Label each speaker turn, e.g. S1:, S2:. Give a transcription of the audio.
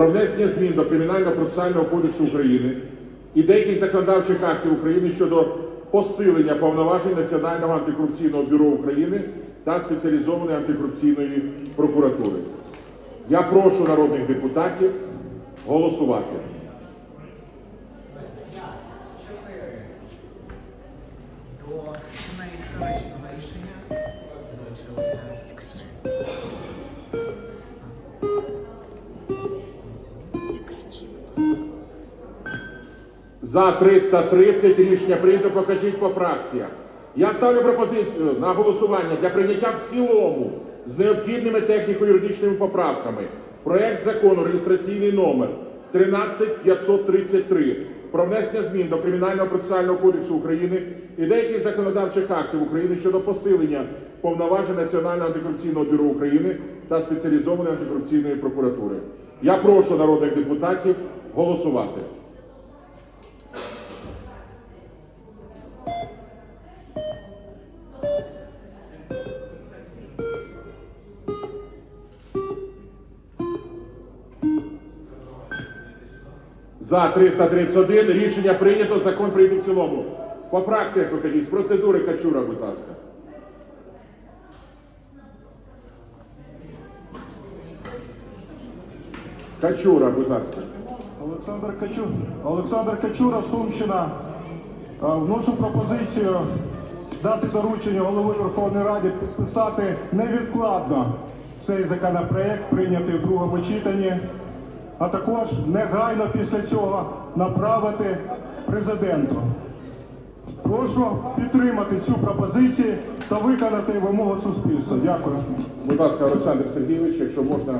S1: про внесення змін до Кримінального процесуального кодексу України і деяких законодавчих актів України щодо посилення повноважень Національного антикорупційного бюро України та спеціалізованої антикорупційної прокуратури. Я прошу народних депутатів голосувати.
S2: До неісторичного.
S1: За 330 рішення прийнято. Покажіть по фракціях. Я ставлю пропозицію на голосування для прийняття в цілому з необхідними техніко-юридичними поправками. Проект закону реєстраційний номер 13533 про внесення змін до Кримінального процесуального кодексу України і деяких законодавчих актів України щодо посилення повноважень Національного антикорупційного бюро України та спеціалізованої антикорупційної прокуратури. Я прошу народних депутатів голосувати. За 331 рішення прийнято. Закон прийнятий в цілому. По фракціях покажіть. З процедури Качура, будь ласка. Качура, будь ласка.
S3: Олександр Качура, Сумщина. Е, Вношу пропозицію дати доручення голови Верховної Ради підписати невідкладно цей законопроект, прийнятий в другому читанні, а також негайно після цього направити президенту. Прошу підтримати цю пропозицію та виконати вимогу суспільства. Дякую.
S1: Будь ласка, Олександр Сергійович, якщо можна